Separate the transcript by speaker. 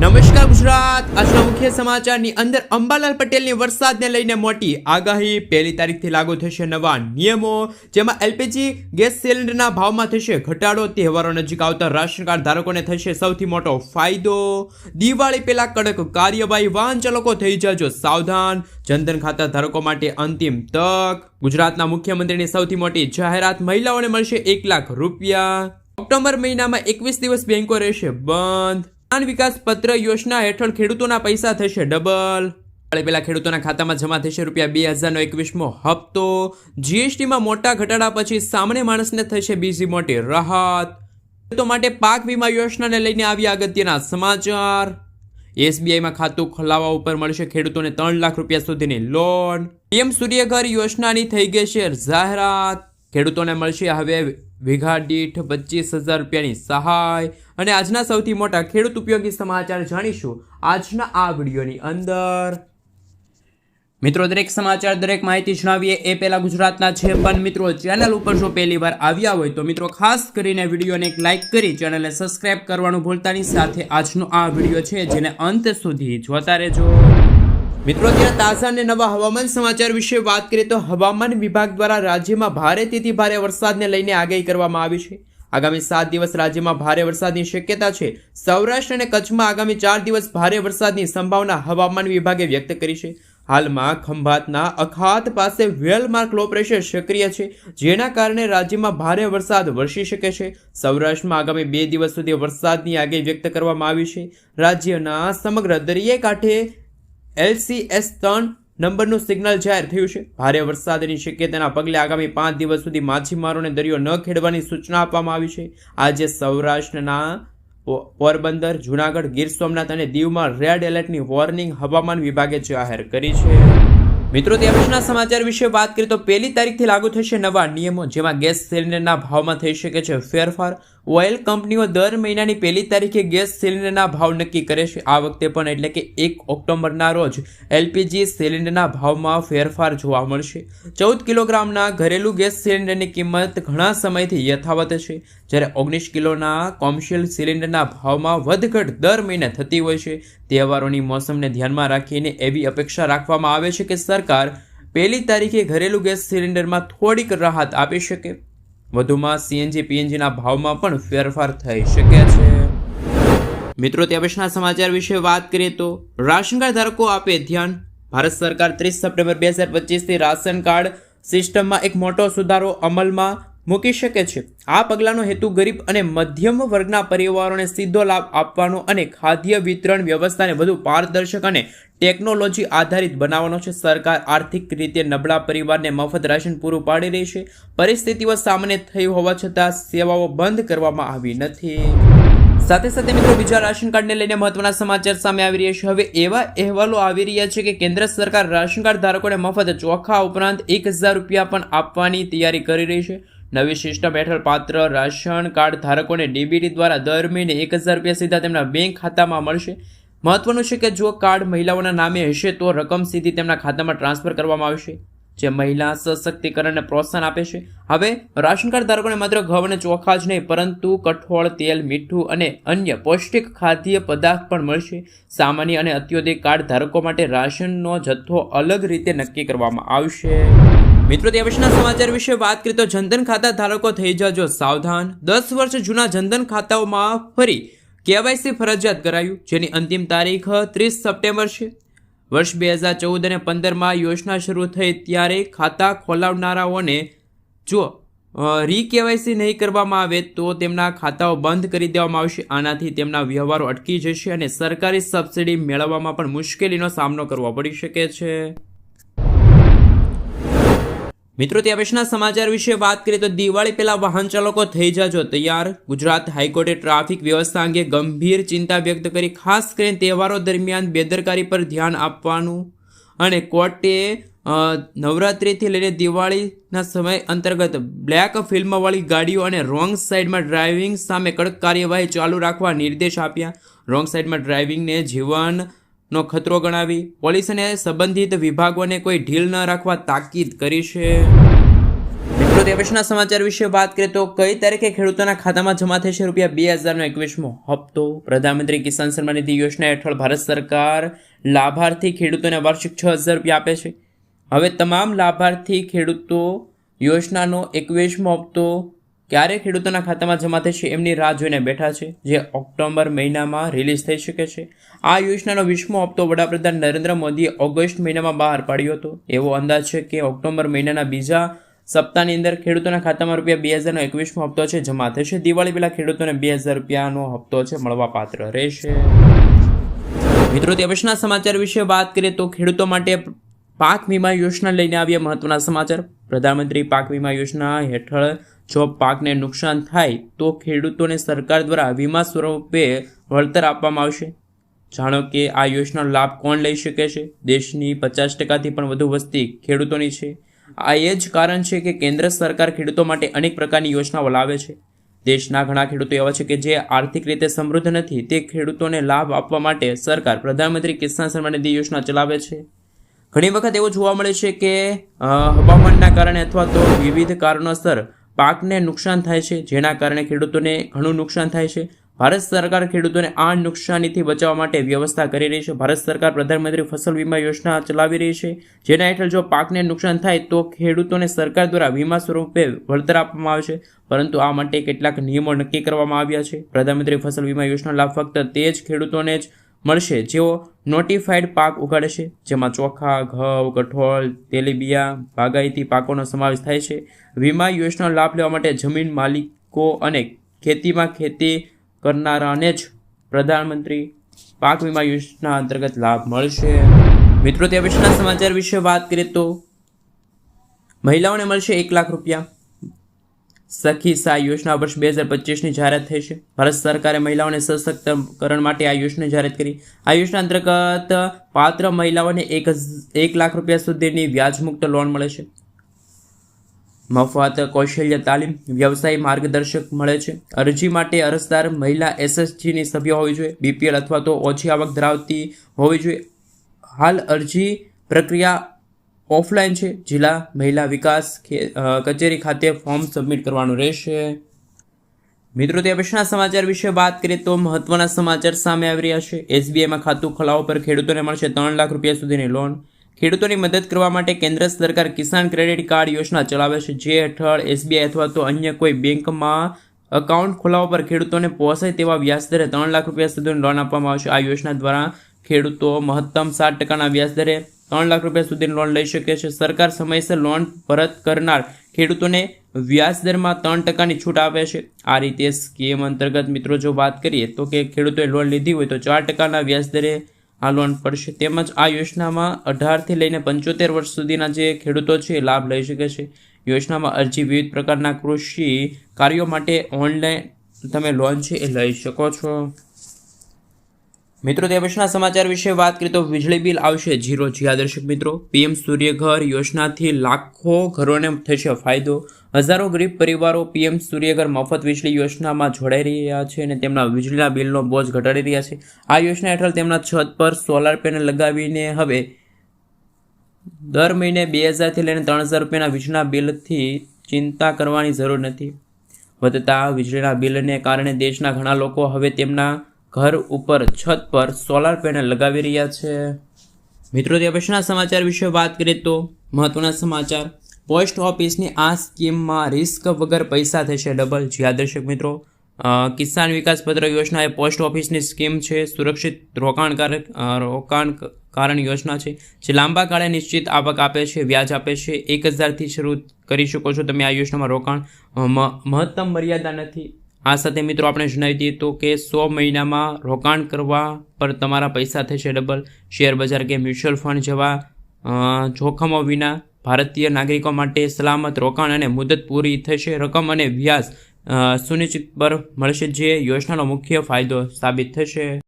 Speaker 1: નમસ્કાર ગુજરાત. આજના મુખ્ય સમાચારની અંદર અંબાલાલ પટેલની વરસાદને લઈને મોટી આગાહી. પહેલી તારીખથી લાગુ થશે નવા નિયમો, જેમાં એલપીજી ગેસ સિલિન્ડરના ભાવમાં થશે ઘટાડો. તહેવારો નજીક આવતા રાશન કાર્ડ ધારકોને થશે સૌથી મોટો ફાયદો. દિવાળી પહેલા કડક કાર્યવાહી, વાહન ચાલકો થઈ જજો સાવધાન. જનધન ખાતા ધારકો માટે અંતિમ તક. ગુજરાતના મુખ્યમંત્રીની સૌથી મોટી જાહેરાત, મહિલાઓને મળશે એક લાખ રૂપિયા. ઓક્ટોબર મહિનામાં એકવીસ દિવસ બેંકો રહેશે બંધ. કિસાન વિકાસ પત્ર યોજના હેઠળ ખેડૂતોના પૈસા થશે ડબલ. પહેલા ખેડૂતોના ખાતામાં જમા થશે રૂપિયા બે હજારનો એકવીસમો હપ્તો. જીએસટીમાં મોટા ઘટાડા પછી સામાન્ય માણસને થશે બીજી મોટી રાહત. ખેડૂતો માટે પાક વીમા યોજનાને લઈને આવ્યા અગત્યના સમાચાર. એસબીઆઈમાં ખાતું ખોલાવવા ઉપર મળશે ખેડૂતોને ત્રણ લાખ રૂપિયા સુધીની લોન. પીએમ સૂર્યઘર યોજનાની થઈ ગઈ છે જાહેરાત. ખેડૂતોને મળશે હવે વીઘા દીઠ પચીસ હજાર રૂપિયાની સહાય. અને આજના સૌથી મોટા ખેડૂત ઉપયોગી સમાચાર જાણીશું આજના આ વિડીયોની અંદર. મિત્રો, દરેક સમાચાર, દરેક માહિતી જણાવીએ એ પહેલાં ગુજરાતના છે પણ મિત્રો ચેનલ ઉપર જો પહેલી વાર આવ્યા હોય તો મિત્રો, ખાસ કરીને વિડીયોને એક લાઇક કરી ચેનલને સબસ્ક્રાઇબ કરવાનું ભૂલતાની સાથે આજનો આ વીડિયો છે જેને અંત સુધી જોતા રહેજો. મિત્રો ત્યાં તાજા અને નવા હવામાન સમાચાર વિશે વાત કરીએ તો હવામાન વિભાગ દ્વારા રાજ્યમાં ભારે તેથી ભારે વરસાદને લઈને આગાહી કરવામાં આવી છે. આગામી સાત દિવસ રાજ્યમાં ભારે વરસાદની શક્યતા છે. સૌરાષ્ટ્ર અને કચ્છમાં આગામી ચાર દિવસ ભારે વરસાદની સંભાવના હવામાન વિભાગે વ્યક્ત કરી છે. હાલમાં ખંભાતના અખાત પાસે વેલમાર્ક લો પ્રેશર સક્રિય છે, જેના કારણે રાજ્યમાં ભારે વરસાદ વરસી શકે છે. સૌરાષ્ટ્રમાં આગામી બે દિવસ સુધી વરસાદની આગાહી વ્યક્ત કરવામાં આવી છે. રાજ્યના સમગ્ર દરિયાઈ કાંઠે એલસીએસ ત્રણ નંબરનું સિગ્નલ જાહેર થયું છે. ભારે વરસાદની શક્યતાના પગલે આગામી પાંચ દિવસ સુધી માછીમારોને દરિયો ન ખેડવાની સૂચના આપવામાં આવી છે. આજે સૌરાષ્ટ્રના પોરબંદર, જુનાગઢ, ગીર સોમનાથ અને દીવમાં રેડ એલર્ટની વોર્નિંગ હવામાન વિભાગે જાહેર કરી છે. મિત્રો, તે સમાચાર વિશે વાત કરીએ તો પહેલી તારીખથી લાગુ થશે નવા નિયમો, જેમાં ગેસ સિલિન્ડરના ભાવમાં થઈ શકે છે ફેરફાર. ઓઇલ કંપનીઓ દર મહિનાની પહેલી તારીખે ગેસ સિલિન્ડરના ભાવ નક્કી કરે છે. આ વખતે પણ એટલે કે એક ઓક્ટોબરના રોજ એલપીજી સિલિન્ડરના ભાવમાં ફેરફાર જોવા મળશે. ચૌદ કિલોગ્રામના ઘરેલું ગેસ સિલિન્ડરની કિંમત ઘણા સમયથી યથાવત છે. જ્યારે ઓગણીસ કિલોના કોમર્શિયલ સિલિન્ડરના ભાવમાં વધઘટ દર મહિને થતી હોય છે. તહેવારોની મોસમને ધ્યાનમાં રાખીને એવી અપેક્ષા રાખવામાં આવે છે કે સરકાર પહેલી તારીખે ઘરેલું ગેસ સિલિન્ડરમાં થોડીક રાહત આપી શકે. વધુમાં સીએનજી પીએનજીના ભાવમાં પણ ફેરફાર થઈ શકે છે. મિત્રો ત્યાં પછીના સમાચાર વિશે વાત કરીએ તો રાશન કાર્ડ ધારકો આપે ધ્યાન. ભારત સરકાર ત્રીસ સપ્ટેમ્બર બે હજાર પચીસથી રાશન કાર્ડ સિસ્ટમમાં એક મોટો સુધારો અમલમાં મૂકી શકે છે. આ પગલાંનો હેતુ ગરીબ અને મધ્યમ વર્ગના પરિવારોને સીધો લાભ આપવાનો અને ખાદ્ય વિતરણ વ્યવસ્થાને વધુ પારદર્શક અને ટેકનોલોજી આધારિત બનાવવાનો છે. સરકાર આર્થિક રીતે નબળા પરિવારને મફત રાશન પૂરું પાડી રહી છે. પરિસ્થિતિઓ સામાન્ય થઈ હોવા છતાં સેવાઓ બંધ કરવામાં આવી નથી. સાથે સાથે મિત્રો, બીજા રાશન કાર્ડને લઈને મહત્વના સમાચાર સામે આવી રહ્યા છે. હવે એવા અહેવાલો આવી રહ્યા છે કે કેન્દ્ર સરકાર રાશન કાર્ડ ધારકોને મફત ચોખા ઉપરાંત એક હજાર રૂપિયા પણ આપવાની તૈયારી કરી રહી છે. નવી સિસ્ટમ હેઠળ પાત્ર રાશન કાર્ડ ધારકોને ડીબીટી દ્વારા દર મહિને એક હજાર રૂપિયા સીધા તેમના બેંક ખાતામાં મળશે. મહત્વનું છે કે જો કાર્ડ મહિલાઓના નામે હશે તો રકમ સીધી તેમના ખાતામાં ટ્રાન્સફર કરવામાં આવશે, જે મહિલા સશક્તિકરણને પ્રોત્સાહન આપે છે. હવે, રાશન કાર્ડ ધારકોને માત્ર ઘઉં અને ચોખા જ નહીં, પરંતુ કઠોળ, તેલ, મીઠું અને અન્ય પૌષ્ટિક ખાદ્ય પદાર્થ પણ મળશે. સામાન્ય અને અત્યોદય કાર્ડ ધારકો માટે રાશનનો જથ્થો અલગ રીતે નક્કી કરવામાં આવશે. મિત્રો, તે સમાચાર વિશે વાત કરીએ તો જનધન ખાતા ધારકો થઈ જજો સાવધાન. દસ વર્ષ જૂના જનધન ખાતાઓમાં ફરી કેવાયસી ફરજિયાત કરાયું, જેની અંતિમ તારીખ ત્રીસ સપ્ટેમ્બર છે. વર્ષ બે હજાર ચૌદ અને પંદરમાં યોજના શરૂ થઈ ત્યારે ખાતા ખોલાવનારાઓને જો રી કેવાયસી નહીં કરવામાં આવે તો તેમના ખાતાઓ બંધ કરી દેવામાં આવશે. આનાથી તેમના વ્યવહારો અટકી જશે અને સરકારી સબસિડી મેળવવામાં પણ મુશ્કેલીનો સામનો કરવો પડી શકે છે. મિત્રો ત્યાં પછીના સમાચાર વિશે વાત કરીએ તો દિવાળી પહેલા વાહન ચાલકો થઈ જાજો તૈયાર. ગુજરાત હાઈકોર્ટે ટ્રાફિક વ્યવસ્થા અંગે ગંભીર ચિંતા વ્યક્ત કરી, ખાસ કરીને તહેવારો દરમિયાન બેદરકારી પર ધ્યાન આપવાનું. અને કોર્ટે નવરાત્રિથી લઈને દિવાળીના સમય અંતર્ગત બ્લેક ફિલ્મવાળી ગાડીઓ અને રોંગ સાઈડમાં ડ્રાઇવિંગ સામે કડક કાર્યવાહી ચાલુ રાખવા નિર્દેશ આપ્યા. રોંગ સાઈડમાં ડ્રાઇવિંગને જીવન નો ખતરો ગણાવી પોલીસ અને સંબંધિત વિભાગોને કોઈ ઢીલ ન રાખવા તાકીદ કરી છે. મિત્રો, તે સમાચાર વિશે વાત કરીએ તો કઈ તારીખે ખેડૂતોના ખાતામાં જમા થશે રૂપિયા બે હજારનો એકવીસમો હપ્તો? પ્રધાનમંત્રી કિસાન સન્માન નિધિ યોજના હેઠળ ભારત સરકાર લાભાર્થી ખેડૂતોને વાર્ષિક છ હજાર રૂપિયા આપે છે. હવે તમામ લાભાર્થી ખેડૂતો યોજનાનો એકવીસમો હપ્તો ક્યારે ખેડૂતોના ખાતામાં જમા થશે એમની રાહ જોઈને બેઠા છે, જે ઓક્ટોબર મહિનામાં રિલીઝ થઈ શકે છે. આ યોજનાનો વીસમો હપ્તો વડાપ્રધાન નરેન્દ્ર મોદીએ ઓગસ્ટ મહિનામાં બહાર પાડ્યો હતો. એવો અંદાજ છે કે ઓક્ટોબર મહિનાના બીજા સપ્તાહની અંદર ખેડૂતોના ખાતામાં રૂપિયા બે હજારનો એકવીસમો હપ્તો છે, જમા થશે. દિવાળી પહેલાં ખેડૂતોને બે હજાર રૂપિયાનો હપ્તો છે, મળવાપાત્ર રહેશે. મિત્રો, તે પછીના સમાચાર વિશે વાત કરીએ તો ખેડૂતો માટે પાક વીમા યોજના લઈને આવ્યા મહત્વના સમાચાર. પ્રધાનમંત્રી પાક વીમા યોજના હેઠળ જો પાકને નુકસાન થાય તો ખેડૂતોને સરકાર દ્વારા વીમા સ્વરૂપે વળતર આપવામાં આવશે. જાણો કે આ યોજનાનો લાભ કોણ લઈ શકે છે? દેશની પચાસ ટકાથી પણ વધુ વસ્તી ખેડૂતોની છે. આ એ જ કારણ છે કે કેન્દ્ર સરકાર ખેડૂતો માટે અનેક પ્રકારની યોજનાઓ લાવે છે. દેશના ઘણા ખેડૂતો એવા છે કે જે આર્થિક રીતે સમૃદ્ધ નથી, તે ખેડૂતોને લાભ આપવા માટે સરકાર પ્રધાનમંત્રી કિસાન સન્માન નિધિ યોજના ચલાવે છે. ઘણી વખત એવું જોવા મળે છે કે હવામાનના કારણે અથવા તો વિવિધ કારણોસર પાકને નુકસાન થાય છે, જેના કારણે ખેડૂતોને ઘણું નુકસાન થાય છે. ભારત સરકાર ખેડૂતોને આ નુકસાનીથી બચાવવા માટે વ્યવસ્થા કરી રહી છે. ભારત સરકાર પ્રધાનમંત્રી ફસલ વીમા યોજના ચલાવી રહી છે, જેના હેઠળ જો પાકને નુકસાન થાય તો ખેડૂતોને સરકાર દ્વારા વીમા સ્વરૂપે વળતર આપવામાં આવે છે. પરંતુ આ માટે કેટલાક નિયમો નક્કી કરવામાં આવ્યા છે. પ્રધાનમંત્રી ફસલ વીમા યોજના લાભ ફક્ત તે જ ખેડૂતોને જ મળશે. જેઓ નોટિફાઈડ પાક ઉગાડે છે જેમાં ચોખા, ઘઉં, કઠોળ, તેલીબિયા, બાગાયતી પાકોનો સમાવેશ થાય છે. વીમા યોજનાનો લાભ લેવા માટે જમીન માલિકો અને ખેતીમાં ખેતી કરનારાને જ પ્રધાનમંત્રી પાક વીમા યોજના અંતર્ગત લાભ મળશે. મિત્રો, તે પછીના સમાચાર વિશે વાત કરીએ તો મહિલાઓને મળશે એક લાખ રૂપિયા. સખી સા યોજના વર્ષ બે હજાર પચીસની જાહેરાત થઈ છે. ભારત સરકારે મહિલાઓને સશક્તકરણ માટે આ યોજના જાહેરાત કરી. આ યોજના અંતર્ગત પાત્ર મહિલાઓને એક એક લાખ રૂપિયા સુધીની વ્યાજમુક્ત લોન મળે છે. મફત કૌશલ્ય તાલીમ, વ્યવસાય માર્ગદર્શક મળે છે. અરજી માટે અરજદાર મહિલા એસએસજીની સભ્ય હોવી જોઈએ. બીપીએલ અથવા તો ઓછી આવક ધરાવતી હોવી જોઈએ. હાલ અરજી પ્રક્રિયા ઓફલાઈન છે. જિલ્લા મહિલા વિકાસ કચેરી ખાતે ફોર્મ સબમિટ કરવાનું રહેશે. મિત્રો, તે પછીના સમાચાર વિશે વાત કરીએ તો મહત્વના સમાચાર સામે આવી રહ્યા છે. એસબીઆઈમાં ખાતું ખોલાવવા પર ખેડૂતોને મળશે ત્રણ લાખ રૂપિયા સુધીની લોન ખેડૂતોની મદદ કરવા માટે કેન્દ્ર સરકાર કિસાન ક્રેડિટ કાર્ડ યોજના ચલાવે છે. જે હેઠળ એસબીઆઈ અથવા તો અન્ય કોઈ બેંકમાં અકાઉન્ટ ખોલાવવા પર ખેડૂતોને પોસાય તેવા વ્યાજદરે ત્રણ લાખ રૂપિયા સુધીની લોન આપવામાં આવશે. આ યોજના દ્વારા ખેડૂતો મહત્તમ સાત ટકાના વ્યાજદરે ત્રણ લાખ રૂપિયા સુધીની લોન લઈ શકે છે. સરકાર સમયસર લોન પરત કરનાર ખેડૂતોને વ્યાજદરમાં ત્રણ ટકાની છૂટ આપે છે. આ રીતે સ્કીમ અંતર્ગત મિત્રો, જો વાત કરીએ તો કે ખેડૂતોએ લોન લીધી હોય તો ચાર ટકાના વ્યાજદરે આ લોન પડશે. તેમજ આ યોજનામાં અઢારથી લઈને પંચોતેર વર્ષ સુધીના જે ખેડૂતો છે લાભ લઈ શકે છે. યોજનામાં અરજી વિવિધ પ્રકારના કૃષિ કાર્યો માટે ઓનલાઈન તમે લોન છે એ લઈ શકો છો. મિત્રો, તે પછીના સમાચાર વિશે વાત કરીએ તો વીજળી બિલ આવશે. જીરો જી હા દર્શક મિત્રો, પીએમ સૂર્યઘર યોજનાથી લાખો ઘરોને થશે ફાયદો. હજારો ગરીબ પરિવારો પીએમ સૂર્યઘર મફત વીજળી યોજનામાં જોડાઈ રહ્યા છે અને તેમના વીજળીના બિલનો બોજ ઘટાડી રહ્યા છે. આ યોજના હેઠળ તેમના છત પર સોલાર પેનલ લગાવીને હવે દર મહિને બે હજારથી લઈને ત્રણ હજાર રૂપિયાના વીજળીના બિલથી ચિંતા કરવાની જરૂર નથી. વધતા વીજળીના બિલને કારણે દેશના ઘણા લોકો હવે તેમના ઘર ઉપર છત પર સોલાર પેનલ લગાવી રહ્યા છે. મિત્રો, તે પછીના સમાચાર વિશે વાત કરીએ તો મહત્વના સમાચાર. પોસ્ટ ઓફિસની આ સ્કીમમાં રિસ્ક વગર પૈસા થશે ડબલ જી હા દર્શક મિત્રો કિસાન વિકાસ પત્ર યોજના એ પોસ્ટ ઓફિસની સ્કીમ છે. સુરક્ષિત રોકાણકારક રોકાણ કારણ યોજના છે, જે લાંબા ગાળે નિશ્ચિત આવક આપે છે, વ્યાજ આપે છે. એક હજારથી શરૂ કરી શકો છો તમે આ યોજનામાં રોકાણ. મહત્તમ મર્યાદા નથી. આ સાથે મિત્રો આપણે જણાવી દઈએ તો કે સો મહિનામાં રોકાણ કરવા પર તમારા પૈસા થશે ડબલ. શેર બજાર કે મ્યુચ્યુઅલ ફંડ જેવા જોખમો વિના ભારતીય નાગરિકો માટે સલામત રોકાણ અને મુદત પૂરી થશે. રકમ અને વ્યાજ સુનિશ્ચિત પર મળશે, જે યોજનાનો મુખ્ય ફાયદો સાબિત થશે.